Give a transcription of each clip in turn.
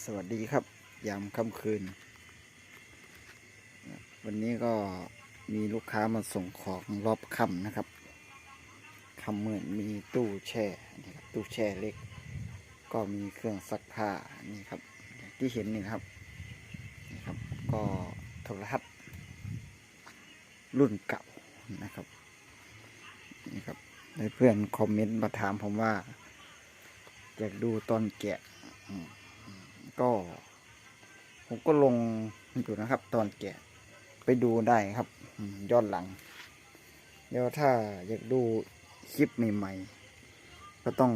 สวัสดีครับ ยามค่ำคืน วันนี้ก็มีลูกค้ามาส่งของรอบค่ำนะครับค่ำเหมือนมีตู้แช่นี่ครับตู้แช่เล็ก ก็มีเครื่องซักผ้านี่ครับ ที่เห็นนี่นะครับนี่ครับ ก็โทรทัศน์รุ่นเก่านะครับนี่ครับเพื่อนคอมเมนต์มาถามผมว่าอยากดูตอนแกะ ก็ ผมก็ลงอยู่นะครับ ตอนแกะไปดูได้ครับย้อนหลัง เดี๋ยวถ้าอยากดูคลิปใหม่ๆ ก็ต้อง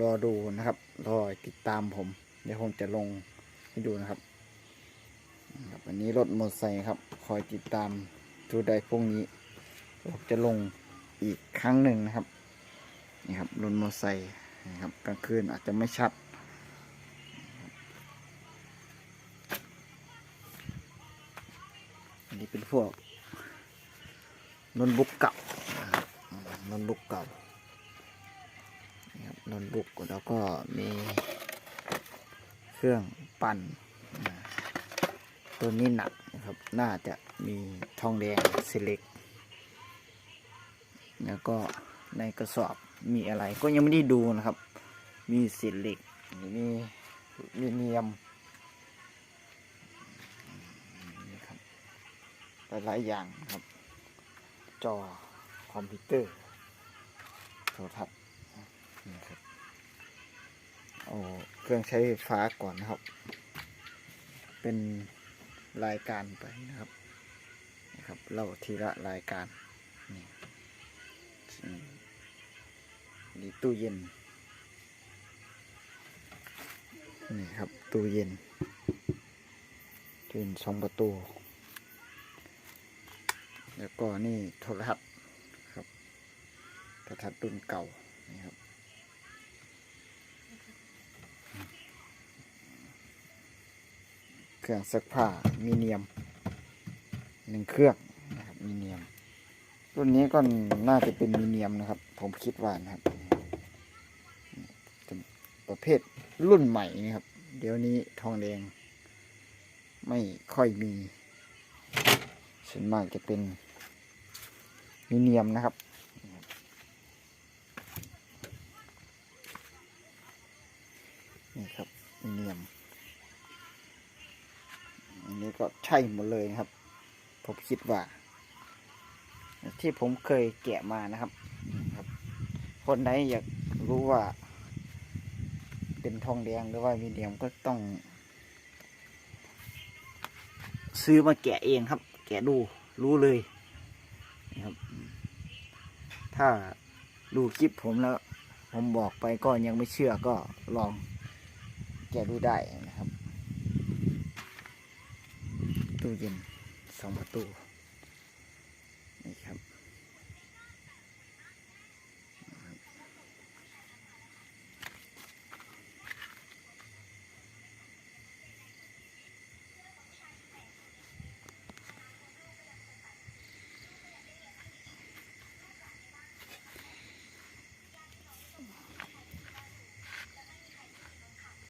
รอดูนะครับ รอติดตามผม เดี๋ยวผมจะลงให้ดูนะครับนะครับวันนี้รถมอเตอร์ไซค์ครับ คอยติดตามดูได้พวกนี้ผมจะลงอีกครั้งหนึ่งนะครับนี่ครับรถมอเตอร์ไซค์นะครับกลางคืนอาจจะไม่ชัด เป็นพวกนนบุกเก่านนบุกเก่านี่ครับนนบุกแล้วก็มีเครื่องปั่นนะตัวนี้หนักนะครับ น่าจะมีทองแดงเซเล็ก แล้วก็ในกระสอบมีอะไรก็ยังไม่ได้ดูนะครับ มีสิเหล็กมีมีเนียมนี่ครับ หลายๆอย่างครับ จอคอมพิวเตอร์โทรทัศน์นี่ครับเอาเครื่องใช้ไฟฟ้าก่อนนะครับ เป็นรายการไปนะครับนะครับเล่าทีละรายการนี่นี่ตู้เย็นนี่ครับตู้เย็นตู้เย็นสองประตู แล้วก็นี่โทรทัศน์ครับโทรทัศน์รุ่นเก่านี่ครับเครื่องซักผ้ามีเนียมหนึ่งเครื่องนะครับมีเนียม รุ่นนี้ก็น่าจะเป็นมีเนียมนะครับ ผมคิดว่านะครับเป็นประเภทรุ่นใหม่นะครับ เดี๋ยวนี้ทองแดง ไม่ค่อยมีส่วนมากจะเป็น มีเนียมนะครับ นี่ครับมีเนียม อันนี้ก็ใช่หมดเลยนะครับ ผมคิดว่า ที่ผมเคยแกะมานะครับครับคนไหนอยากรู้ว่า เป็นทองแดงหรือว่ามีเดียมก็ต้อง ซื้อมาแกะเองครับ แกะดูรู้เลยนะครับ ถ้าดูคลิปผมแล้ว ผมบอกไปก็ยังไม่เชื่อก็ลองแกดูได้นะครับ ตู้เย็นสองประตู